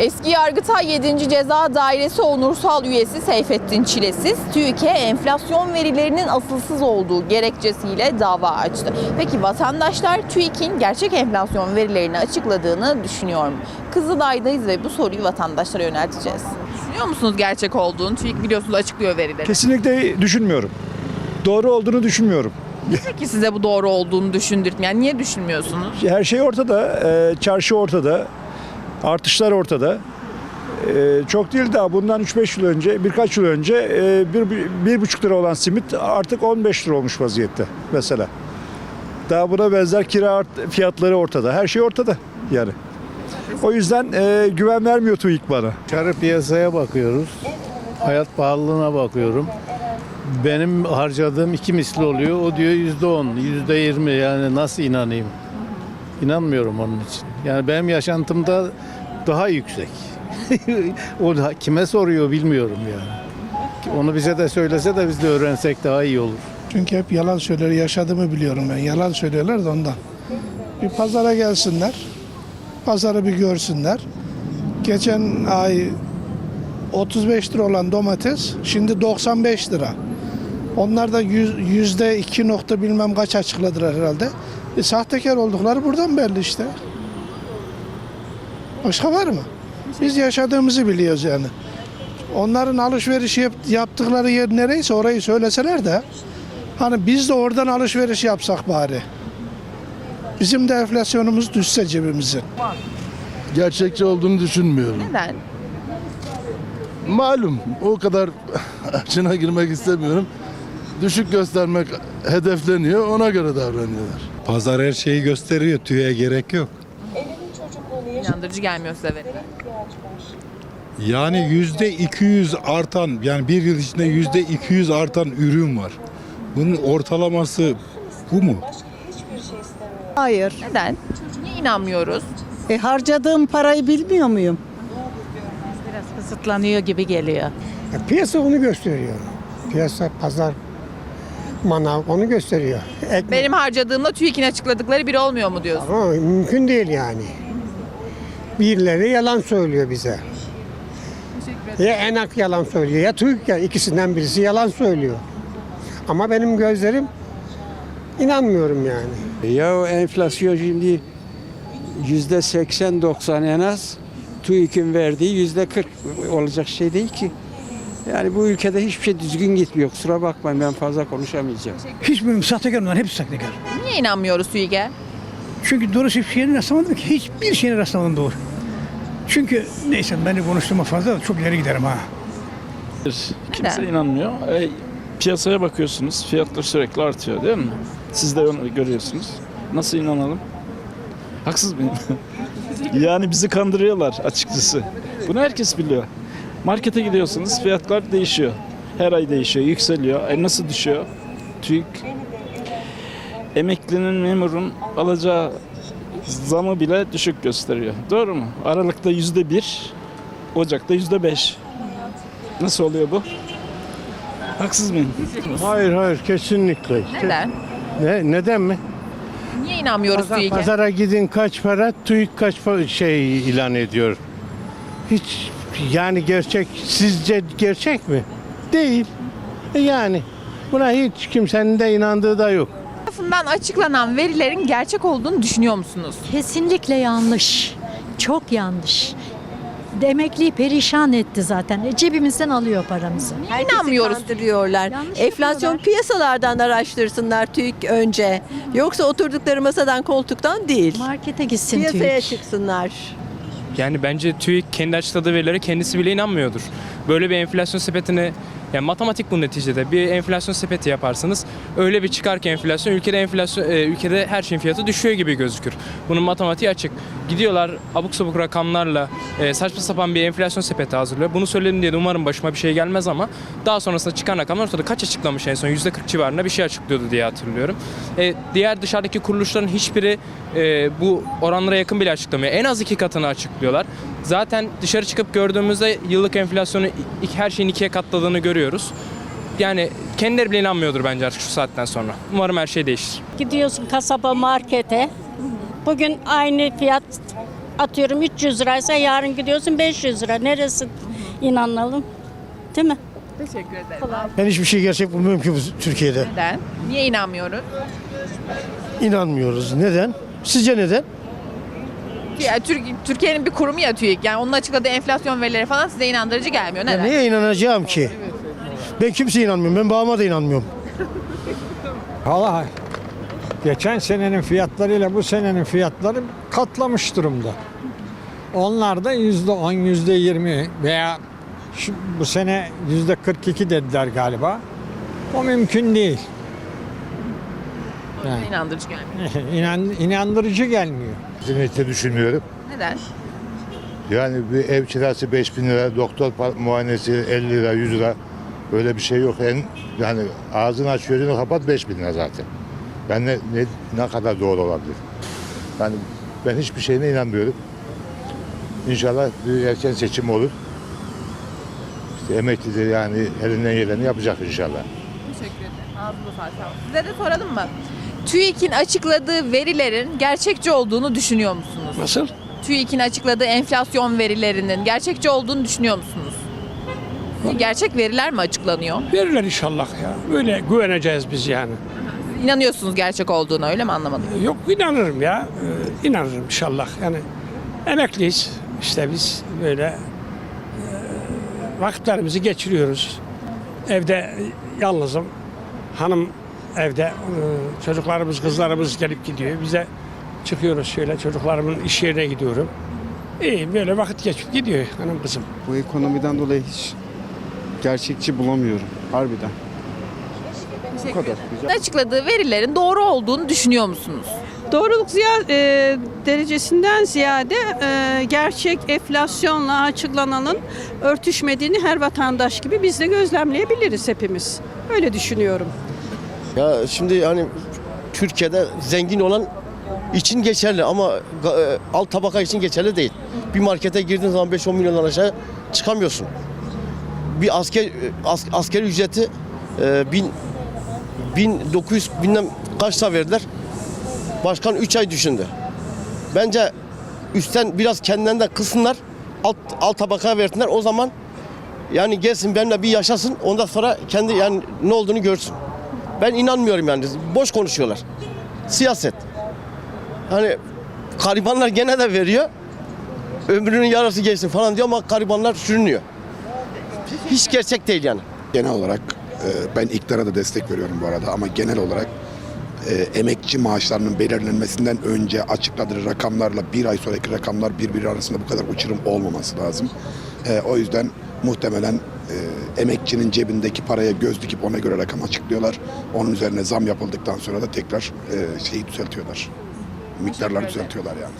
Eski Yargıtay 7. Ceza Dairesi Onursal Üyesi Seyfettin Çilesiz, TÜİK'e enflasyon verilerinin asılsız olduğu gerekçesiyle dava açtı. Peki vatandaşlar TÜİK'in gerçek enflasyon verilerini açıkladığını düşünüyor mu? Kızılay'dayız ve bu soruyu vatandaşlara yönelteceğiz. Düşünüyor musunuz gerçek olduğunu? TÜİK biliyorsunuz açıklıyor verileri. Kesinlikle düşünmüyorum. Doğru olduğunu düşünmüyorum. Peki size bu doğru olduğunu düşündürtmeyen yani niye düşünmüyorsunuz? Her şey ortada, e, çarşı ortada, artışlar ortada. E, çok değil daha bundan 3-5 yıl önce, birkaç yıl önce e, bir, bir, bir buçuk lira olan simit artık 15 lira olmuş vaziyette mesela. Daha buna benzer kira fiyatları ortada. Her şey ortada yani. O yüzden e, güven vermiyor TÜİK bana. Çarı piyasaya bakıyoruz. Hayat pahalılığına bakıyorum. Benim harcadığım iki misli oluyor. O diyor yüzde on, yüzde yirmi. Yani nasıl inanayım? İnanmıyorum onun için. Yani benim yaşantımda daha yüksek. o da kime soruyor bilmiyorum yani. Onu bize de söylese de biz de öğrensek daha iyi olur. Çünkü hep yalan söylüyor. Yaşadığımı biliyorum ben. Yalan söylüyorlar da ondan. Bir pazara gelsinler. Pazarı bir görsünler. Geçen ay 35 lira olan domates şimdi 95 lira. Onlar da yüz- yüzde iki nokta bilmem kaç açıkladılar herhalde. E, sahtekar oldukları buradan belli işte. Başka var mı? Biz yaşadığımızı biliyoruz yani. Onların alışveriş yap- yaptıkları yer nereyse orayı söyleseler de hani biz de oradan alışveriş yapsak bari. Bizim de enflasyonumuz düşse cebimizin. gerçekçi olduğunu düşünmüyorum. Neden? Malum o kadar açına girmek istemiyorum. Düşük göstermek hedefleniyor ona göre davranıyorlar. Pazar her şeyi gösteriyor. TÜİ'ye gerek yok. İnandırıcı gelmiyor size veriler. Yani yüzde 200 artan yani bir yıl içinde yüzde 200 artan ürün var. Bunun ortalaması bu mu? Hayır. Neden? Niye inanmıyoruz? E, harcadığım parayı bilmiyor muyum? Biraz kısıtlanıyor gibi geliyor. Ya Piyasa onu gösteriyor. Piyasa, pazar, manav onu gösteriyor. Ekmek Benim harcadığımla TÜİK'in açıkladıkları bir olmuyor mu diyorsun? ama mümkün değil yani. Birileri yalan söylüyor bize. Ya Enak yalan söylüyor ya TÜİK ya ikisinden birisi yalan söylüyor. Ama benim gözlerim inanmıyorum yani. Ya enflasyon şimdi yüzde 80-90 en az TÜİK'in verdiği yüzde 40 olacak şey değil ki. Yani bu ülkede hiçbir şey düzgün gitmiyor. Kusura bakmayın ben fazla konuşamayacağım. Hiçbir sahtekar onlar hepsi sahtekar. Niye inanmıyoruz TÜİK'e? Çünkü doğrusu hiçbir şeyine rastlamadım ki. Hiçbir şeyine rastlamadım doğru. Çünkü neyse ben de konuştuğuma fazla da çok ileri giderim ha. Kimse Neden? inanmıyor. E, piyasaya bakıyorsunuz. Fiyatlar sürekli artıyor değil mi? Siz de onu görüyorsunuz. Nasıl inanalım? Haksız mıyım? yani bizi kandırıyorlar açıkçası. Bunu herkes biliyor. Markete gidiyorsunuz fiyatlar değişiyor. Her ay değişiyor, yükseliyor. E nasıl düşüyor? TÜİK emeklinin, memurun alacağı zamı bile düşük gösteriyor. Doğru mu? Aralıkta yüzde bir, Ocak'ta yüzde beş. Nasıl oluyor bu? Haksız mıyım? Hayır hayır kesinlikle. Neden? Ne, neden mi? Niye inanmıyoruz Pazar- TÜİK'e? pazara gidin kaç para, TÜİK kaç pa- şey ilan ediyor. Hiç yani gerçek, sizce gerçek mi? Değil. E yani buna hiç kimsenin de inandığı da yok. Tarafından açıklanan verilerin gerçek olduğunu düşünüyor musunuz? Kesinlikle yanlış. Çok yanlış. Emekliyi perişan etti zaten. E, cebimizden alıyor paramızı. İnanmıyoruz. Kandırıyorlar. Yanlış Enflasyon yapıyorlar. piyasalardan araştırsınlar TÜİK önce. Yoksa oturdukları masadan koltuktan değil. Markete gitsin Piyasaya TÜİK. çıksınlar. Yani bence TÜİK kendi açıkladığı verilere kendisi bile inanmıyordur. Böyle bir enflasyon sepetini yani matematik bu neticede. Bir enflasyon sepeti yaparsınız. Öyle bir çıkar ki enflasyon ülkede enflasyon e, ülkede her şeyin fiyatı düşüyor gibi gözükür. Bunun matematiği açık. Gidiyorlar abuk sabuk rakamlarla e, saçma sapan bir enflasyon sepeti hazırlıyor. Bunu söyledim diye de umarım başıma bir şey gelmez ama daha sonrasında çıkan rakamlar ortada kaç açıklamış en son? %40 civarında bir şey açıklıyordu diye hatırlıyorum. E, diğer dışarıdaki kuruluşların hiçbiri e, bu oranlara yakın bile açıklamıyor. En az iki katını açıklıyorlar. Zaten dışarı çıkıp gördüğümüzde yıllık enflasyonu her şeyin ikiye katladığını görüyoruz. Yani kendileri bile inanmıyordur bence artık şu saatten sonra. Umarım her şey değişir. Gidiyorsun kasaba markete. Bugün aynı fiyat atıyorum 300 liraysa yarın gidiyorsun 500 lira. Neresi inanalım? Değil mi? Teşekkür ederim. Ben hiçbir şey gerçek bulmuyorum ki bu Türkiye'de. Neden? Niye inanmıyoruz? İnanmıyoruz. Neden? Sizce neden? Ya, Türk, Türkiye'nin bir kurumu ya TÜİK. Yani onun açıkladığı enflasyon verileri falan size inandırıcı gelmiyor. Neden? Neye inanacağım ki? Ben kimseye inanmıyorum. Ben babama da inanmıyorum. Valla geçen senenin fiyatlarıyla bu senenin fiyatları katlamış durumda. Onlar da yüzde on, yüzde yirmi veya şu, bu sene yüzde 42 dediler galiba. O mümkün değil. O yüzden inandırıcı gelmiyor. İnan, inandırıcı gelmiyor. Kesinlikle düşünmüyorum. Neden? Yani bir ev kirası 5 bin lira, doktor muayenesi 50 lira, 100 lira. Böyle bir şey yok. En, yani ağzını aç gözünü kapat 5 bin lira zaten. Ben ne, ne, ne kadar doğru olabilir? Yani ben hiçbir şeyine inanmıyorum. İnşallah bir erken seçim olur. İşte emekli de yani elinden geleni yapacak inşallah. Teşekkür ederim. Ağzınıza sağlık. Size de soralım mı? TÜİK'in açıkladığı verilerin gerçekçi olduğunu düşünüyor musunuz? Nasıl? TÜİK'in açıkladığı enflasyon verilerinin gerçekçi olduğunu düşünüyor musunuz? Gerçek veriler mi açıklanıyor? Verirler inşallah ya. Böyle güveneceğiz biz yani. İnanıyorsunuz gerçek olduğuna öyle mi anlamadım? Yok inanırım ya. Ee, inanırım inşallah. Yani emekliyiz. İşte biz böyle e, vakitlerimizi geçiriyoruz. Evde yalnızım. Hanım evde. e, Çocuklarımız, kızlarımız gelip gidiyor. Bize çıkıyoruz şöyle. Çocuklarımın iş yerine gidiyorum. İyi böyle vakit geçip gidiyor hanım kızım. Bu ekonomiden dolayı hiç gerçekçi bulamıyorum harbiden. Teşekkür ederim. Açıkladığı verilerin doğru olduğunu düşünüyor musunuz? Doğruluk ziya, e, derecesinden ziyade e, gerçek enflasyonla açıklananın örtüşmediğini her vatandaş gibi biz de gözlemleyebiliriz hepimiz. Öyle düşünüyorum. Ya şimdi hani Türkiye'de zengin olan için geçerli ama e, alt tabaka için geçerli değil. Bir markete girdiğin zaman 5-10 milyondan aşağı çıkamıyorsun. Bir asker as, asker ücreti e, bin, 1900 bilmem kaçta verdiler. Başkan 3 ay düşündü. Bence üstten biraz kendilerinden kısınlar. Alt, alt tabakaya versinler. O zaman yani gelsin benimle bir yaşasın. Ondan sonra kendi yani ne olduğunu görsün. Ben inanmıyorum yani. Boş konuşuyorlar. Siyaset. Hani garibanlar gene de veriyor. Ömrünün yarısı geçsin falan diyor ama garibanlar sürünüyor. Hiç gerçek değil yani. Genel olarak ben iktidara da destek veriyorum bu arada ama genel olarak e, emekçi maaşlarının belirlenmesinden önce açıkladığı rakamlarla bir ay sonraki rakamlar birbiri arasında bu kadar uçurum olmaması lazım. E, o yüzden muhtemelen e, emekçinin cebindeki paraya göz dikip ona göre rakam açıklıyorlar. Onun üzerine zam yapıldıktan sonra da tekrar e, şeyi düzeltiyorlar. Miktarları düzeltiyorlar yani.